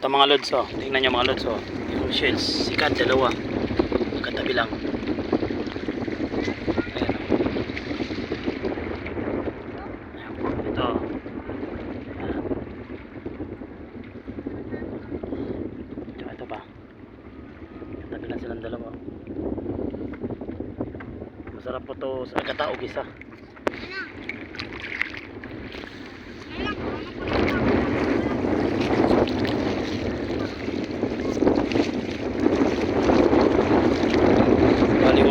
ito mga lods oh. Tingnan nyo mga lods oh. Yung shells, sikat dalawa. Magkatabi lang. Ayan oh. Ayan po, ito. Tsaka ito pa. Katabi lang. Masarap po to sa kataog isa.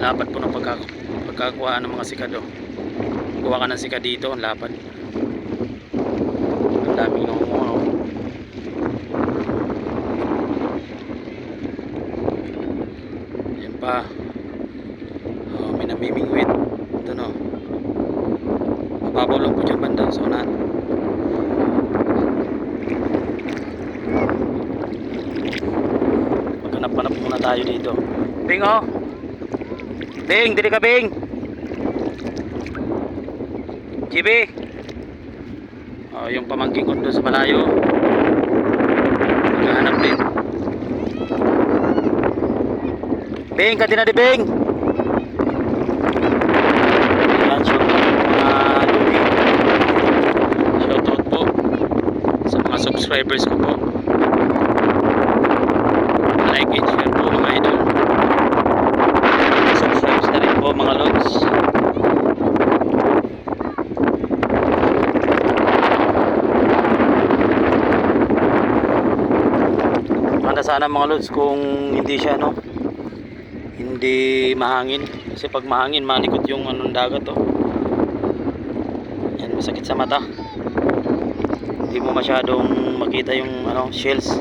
lapad po ng pagka, pagkakuhaan ng mga sikado. Kuha ka ng sikat dito ang lapad ang daming nangunguha yan pa. Oh, may namimingwit. Ito no. Mababaw lang po dyan banda sa unahan maghanap-hanap tayo dito. Bing oh Bing, dili ka Bing GB oh, yung pamangking ko doon sa malayo. Maghahanap din. Bing, kati na di Bing. Shoutout po sa mga subscribers ko po like and share po mga idol subscribe na rin po mga lods Manda sana mga lods kung hindi siya no hindi mahangin. Kasi pag mahangin malikot yung anong dagat oh. yan masakit sa mata. Hindi mo masyadong makita yung ano shells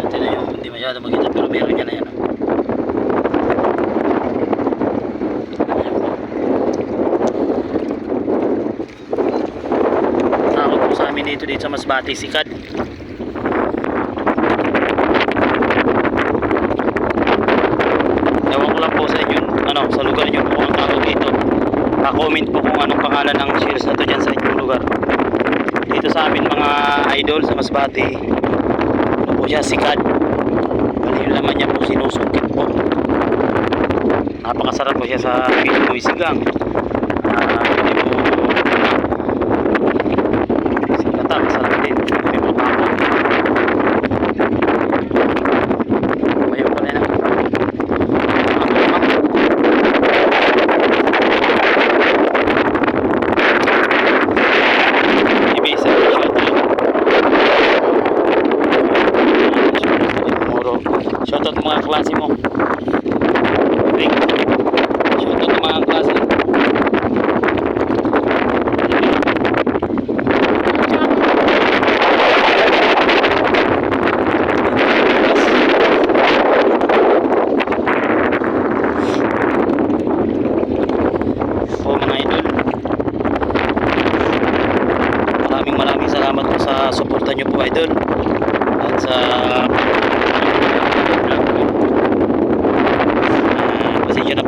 Ito na yung hindi masyado makita pero meron yan na yan. oh. Ayan po. Po sa amin dito dito sa Masbate Sikad. Ewan ko lang po sa inyo, ano, sa lugar nyo kung ang tawag dito. Pa-comment po kung anong pangalan ng shares na to dyan sa inyong lugar. Dito sa amin mga idol sa Masbate. Ano po siya, sikat. Yung laman niya po sinusungkit po. Napakasarap po siya sa Pinoy sigang. Ah, hindi po sa gata, masarap din. Hindi po kapon. Mayo pa rin ah. Ako naman. Ibisa, shout out. Moro. Shout out mga klase mo. Rick. Shout out mga klase. Maraming maraming salamat po sa suporta nyo po idol. At sa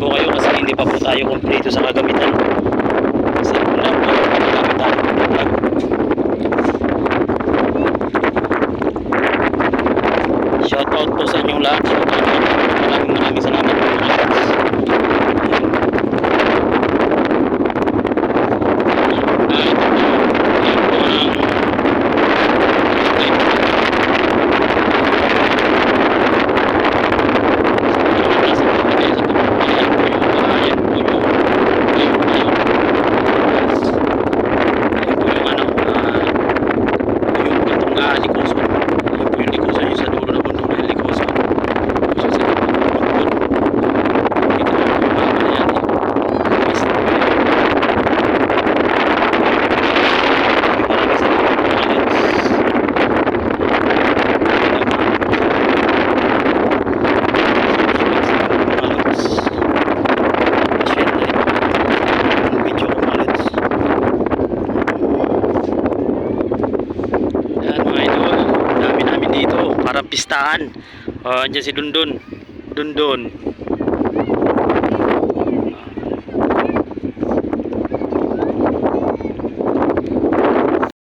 po kayo kasi hindi pa po tayo kompleto sa kagamitan. Kasi wala po kagamitan tayo. Shout out po sa inyong lahat. Shout out po. Maraming maraming salamat po mga lods. Ah, ito po. Yan po ang Yan parang pistahan. Oh, andyan si Dundun. Dundun.